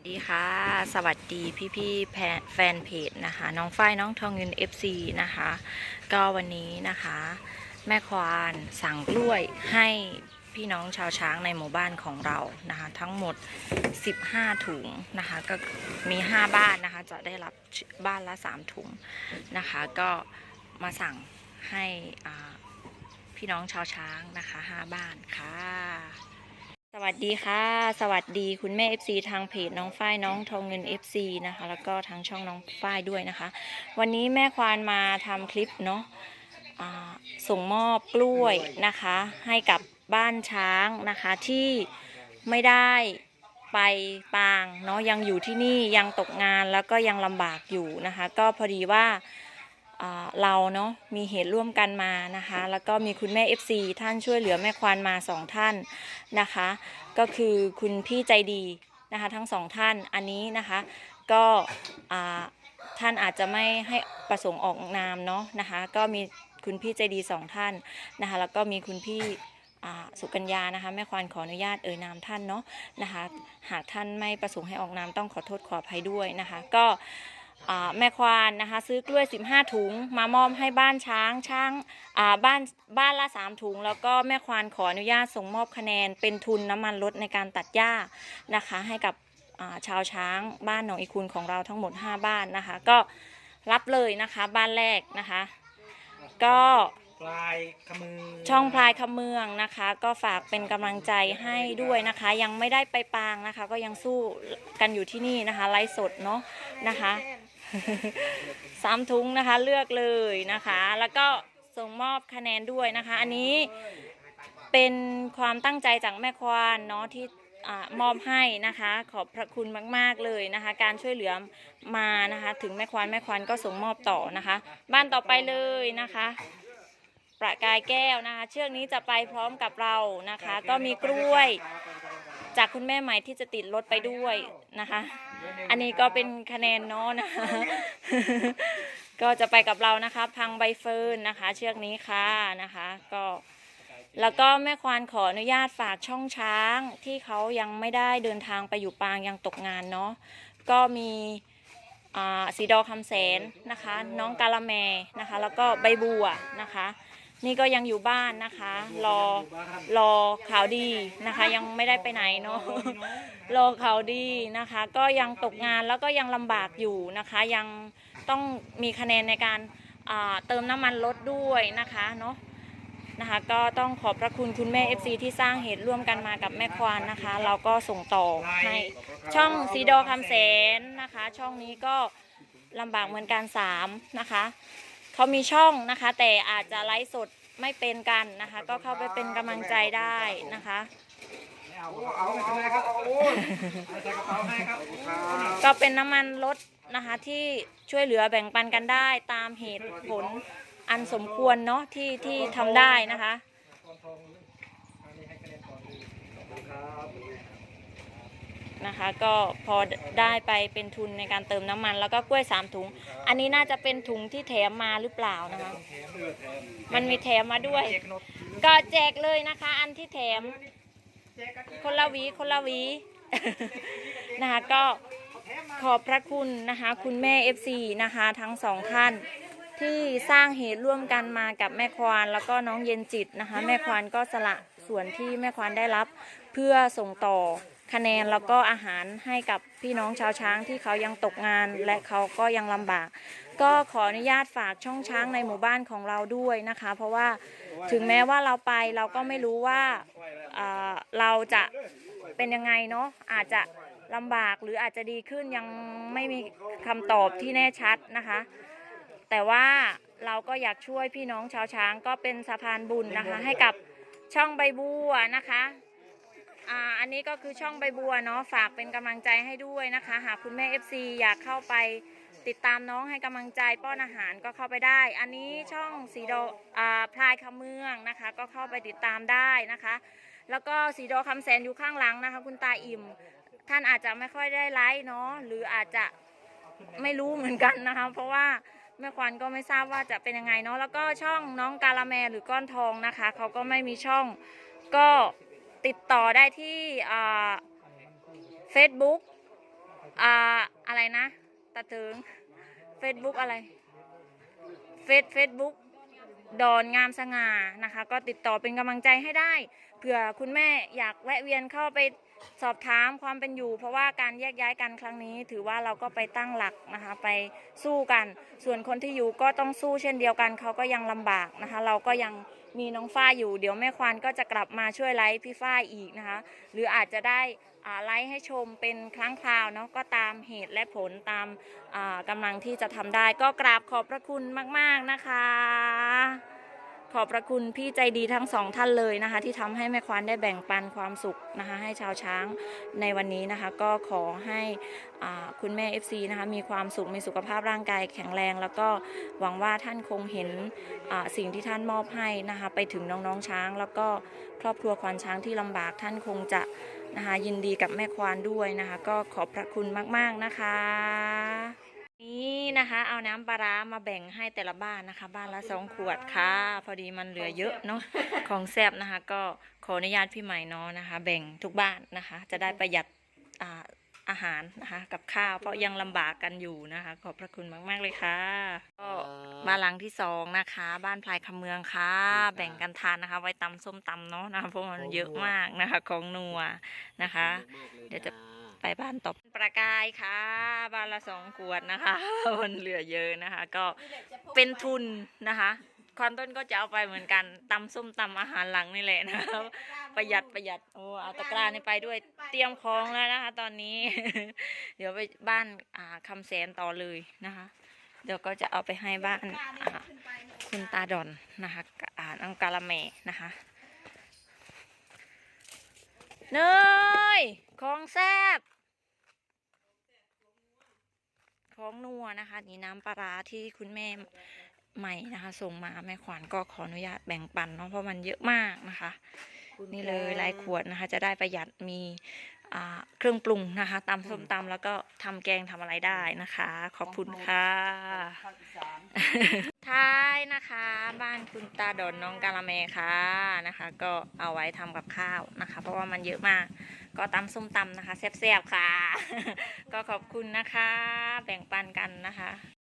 สวัสดีค่ะ สวัสดีพี่พี่แฟนเพจนะคะ น้องฝ้ายน้องทองเงิน FC นะคะ ก็วันนี้นะคะ แม่ควานสั่งกล้วยให้พี่น้องชาวช้างในหมู่บ้านของเรานะคะ ทั้งหมด 15 ถุงนะคะ ก็มี 5 บ้านนะคะ จะได้รับบ้านละ 3 ถุงนะคะ ก็มาสั่งให้พี่น้องชาวช้างนะคะ 5 บ้านค่ะ สวัสดีค่ะ สวัสดีคุณแม่ FC ทางเพจน้องฝ้ายน้องทองเงิน FC นะคะ แล้วก็ทางช่องน้องฝ้ายด้วยนะคะ วันนี้แม่ควานมาทำคลิปเนาะอ่าส่งมอบกล้วยนะคะ ให้กับบ้านช้างนะคะที่ไม่ได้ไปปางเนาะยังอยู่ที่นี่ยังตกงานแล้วก็ยังลำบากอยู่นะคะ ก็พอดีว่า เราเนาะมีเหตุร่วมกันมานะคะ แล้วก็มีคุณแม่ FC ท่านช่วยเหลือแม่ควานมาสองท่านนะคะ ก็คือคุณพี่ใจดีนะคะทั้งสองท่านอันนี้นะคะ ก็ท่านอาจจะไม่ให้ประสงค์ออกนามเนาะนะคะ ก็มีคุณพี่ใจดีสองท่านนะคะ แล้วก็มีคุณพี่สุกัญญานะคะแม่ควานขออนุญาตเอ่ยนามท่านเนาะนะคะ หากท่านไม่ประสงค์ให้ออกนามต้องขอโทษขออภัยด้วยนะคะ ก็ แม่ควานนะคะ ซื้อกล้วย 15 ถุง มามอบให้บ้านช้างช้างอ่าบ้านบ้านละ 3 ถุง แล้วก็แม่ควานขออนุญาตส่งมอบคะแนน เป็นทุนน้ำมันลดในการตัดหญ้านะคะ ให้กับอ่าชาวช้างบ้านหนองอีคุนของเราทั้งหมด 5 บ้านนะคะ ก็รับเลยนะคะบ้านแรกนะคะ ก็ปลายขมือช่องพลายคำเมืองนะคะ ก็ฝากเป็นกำลังใจให้ด้วยนะคะ ยังไม่ได้ไปปางนะคะ ก็ยังสู้กันอยู่ที่นี่นะคะ ไลฟ์สดเนาะนะคะ สามถุงนะคะเลือกเลยนะคะ แล้วก็ส่งมอบคะแนนด้วยนะคะ อันนี้เป็นความตั้งใจจากแม่ควานเนาะที่อมอบให้นะคะ ขอบพระคุณมาก ๆ เลยนะคะ การช่วยเหลือมานะคะ ถึงแม่ควานแม่ควานก็ส่งมอบต่อนะคะ บ้านต่อไปเลยนะคะ ประกายแก้วนะคะ เชือกนี้จะไปพร้อมกับเรานะคะ ก็มีกล้วย จากคุณแม่ใหม่ที่จะติดรถไปด้วยนะคะ อันนี้ก็เป็นคะแนนเนาะนะคะ ก็จะไปกับเรานะคะ พังใบเฟิร์นนะคะ เชือกนี้ค่ะนะคะ ก็แล้วก็แม่ควานขออนุญาตฝากช่องช้างที่เขายังไม่ได้เดินทางไปอยู่ปางยังตกงานเนาะก็มีอ่าสีดอคำแสนนะคะ น้องกาละแมนะคะ แล้วก็ใบบัวนะคะ นี่ก็ยังอยู่บ้านนะคะ รอรอข่าวดีนะคะ ยังไม่ได้ไปไหนเนาะรอข่าวดีนะคะ ก็ยังตกงานแล้วก็ยังลำบากอยู่นะคะ ยังต้องมีคะแนนในการเติมน้ำมันรถด้วยนะคะเนาะนะคะ ก็ต้องขอบพระคุณคุณแม่ FC ที่สร้างเหตุร่วมกันมากับแม่ควานนะคะ เราก็ส่งต่อให้ช่องสีดอคำแสนนะคะ ช่องนี้ก็ลำบากเหมือนกันสามนะคะ เขามีช่องนะคะ แต่อาจจะไลฟ์สดไม่เป็นกันนะคะ ก็เข้าไปเป็นกำลังใจได้นะคะ เอาเอาไม่เป็นไรครับเอาใส่กระเป๋าให้ครับก็เป็นน้ำมันรถนะคะที่ช่วยเหลือแบ่งปันกันได้ตามเหตุผลอันสมควรเนาะที่ที่ทำได้นะคะ ก่อนทองอันนี้ให้คะแนนก่อนเลยครับ นะคะ ก็พอได้ไปเป็นทุนในการเติมน้ำมัน แล้วก็กล้วยสามถุง อันนี้น่าจะเป็นถุงที่แถมมาหรือเปล่านะคะ มันมีแถมมาด้วย ก็แจกเลยนะคะ อันที่แถม คนละวีคนละวีนะคะก็ขอบพระคุณนะคะ คุณแม่ FC นะคะ ทั้งสองท่านที่สร้างเหตุร่วมกันมากับแม่ควานแล้วก็น้องเย็นจิตนะคะ แม่ควานก็สละส่วนที่แม่ควานได้รับเพื่อส่งต่อ คะแนนแล้วก็อาหารให้กับพี่น้องชาวช้างที่เขายังตกงานและเขาก็ยังลำบาก ก็ขออนุญาตฝากช่องช้างในหมู่บ้านของเราด้วยนะคะ เพราะว่าถึงแม้ว่าเราไปเราก็ไม่รู้ว่าอ่าเราจะเป็นยังไงเนาะอาจจะลำบากหรืออาจจะดีขึ้นยังไม่มีคำตอบที่แน่ชัดนะคะ แต่ว่าเราก็อยากช่วยพี่น้องชาวช้างก็เป็นสะพานบุญนะคะ ให้กับช่องใบบัวนะคะ อ่าอันนี้ก็คือช่องใบบัวเนาะฝากเป็นกำลังใจให้ด้วยนะคะ หากคุณแม่ FC อยากเข้าไปติดตามน้องให้กำลังใจป้อนอาหารก็เข้าไปได้ อันนี้ช่องสีโดอ่าพลายคำเมืองนะคะ ก็เข้าไปติดตามได้นะคะ แล้วก็สีโดคำแสนอยู่ข้างหลังนะคะ คุณตาอิ่ม ท่านอาจจะไม่ค่อยได้ไลฟ์เนาะหรืออาจจะไม่รู้เหมือนกันนะคะ เพราะว่าแม่ควันก็ไม่ทราบว่าจะเป็นยังไงเนาะแล้วก็ช่องน้องกาละแมหรือก้อนทองนะคะเขาก็ไม่มีช่องก็ ติดต่อได้ที่อ่า Facebook อะไรนะตาเติงเฟซบุ๊กอะไรเฟซเฟซบุ๊กดอนงามสง่านะคะ ก็ติดต่อเป็นกำลังใจให้ได้เผื่อคุณแม่อยากแวะเวียนเข้าไปสอบถามความเป็นอยู่ เพราะว่าการแยกย้ายกันครั้งนี้ ถือว่าเราก็ไปตั้งหลักนะคะไปสู้กัน ส่วนคนที่อยู่ก็ต้องสู้เช่นเดียวกันเขาก็ยังลำบากนะคะ เราก็ยัง มีน้องฝ้ายอยู่เดี๋ยวแม่ควานก็จะกลับมาช่วยไลฟ์พี่ฝ้ายอีกนะคะ หรืออาจจะได้อ่าไลฟ์ให้ชมเป็นครั้งคราวเนาะก็ตามเหตุและผลตามอ่ากำลังที่จะทำได้ก็กราบขอบพระคุณมาก ๆนะคะ ขอบพระคุณพี่ใจดีทั้งสองท่านเลยนะคะ ที่ทำให้แม่ควานได้แบ่งปันความสุขนะคะ ให้ชาวช้างในวันนี้นะคะ ก็ขอให้คุณแม่ FC นะคะมีความสุขมีสุขภาพร่างกายแข็งแรง แล้วก็หวังว่าท่านคงเห็นสิ่งที่ท่านมอบให้นะคะ ไปถึงน้องๆช้าง แล้วก็ครอบครัวควานช้างที่ลำบากท่านคงจะนะคะยินดีกับแม่ควานด้วยนะคะ ก็ขอบพระคุณมาก ๆนะคะ นี่นะคะ เอาน้ำปลาร้ามาแบ่งให้แต่ละบ้านนะคะ บ้านละสองขวดค่ะ พอดีมันเหลือเยอะเนาะของแซบนะคะ ก็ขออนุญาตพี่ใหม่เนาะนะคะ แบ่งทุกบ้านนะคะ จะได้ประหยัดอ่าอาหารนะคะ กับข้าวเพราะยังลำบากกันอยู่นะคะ ขอบพระคุณมาก ๆ เลยค่ะก็บ้านหลังที่สองนะคะ บ้านพลายคำเมืองค่ะ แบ่งกันทานนะคะ ไว้ตำส้มตำเนาะนะคะเพราะมันเยอะมากนะคะ ของนัวนะคะ เดี๋ยวจะ ไปบ้านต่อประกายค่ะ บ้านละสองขวดนะคะมันเหลือเยอะนะคะ ก็เป็นทุนนะคะควานต้นก็จะเอาไปเหมือนกันตำส้มตำอาหารหลังนี่แหละนะคะประหยัดประหยัดโอ้เอาตะกร้านี่ไปด้วยเตรียมของแล้วนะคะ ตอนนี้ เดี๋ยวไปบ้านอ่าคำแสนต่อเลยนะคะ เดี๋ยวก็จะเอาไปให้บ้านคุณตาดอนนะคะอ่าน้องกาละแมนะคะเนยของแซบ ของนัวนะคะ นี่น้ำปลาร้าที่คุณแม่ใหม่นะคะ ส่งมาแม่ขวัญก็ขออนุญาตแบ่งปันเนาะเพราะมันเยอะมากนะคะ นี่เลยหลายขวดนะคะ จะได้ประหยัดมีอ่าเครื่องปรุงนะคะตำส้มตำแล้วก็ทำแกงทำอะไรได้นะคะ ขอบคุณค่ะภาคอีสานท้ายนะคะ บ้านคุณตาดอนน้องกาละแมค่ะนะคะ ก็เอาไว้ทำกับข้าวนะคะ เพราะว่ามันเยอะมาก ก็ตำส้มตำนะคะแซ่บๆค่ะ ก็ขอบคุณนะคะ แบ่งปันกันนะคะ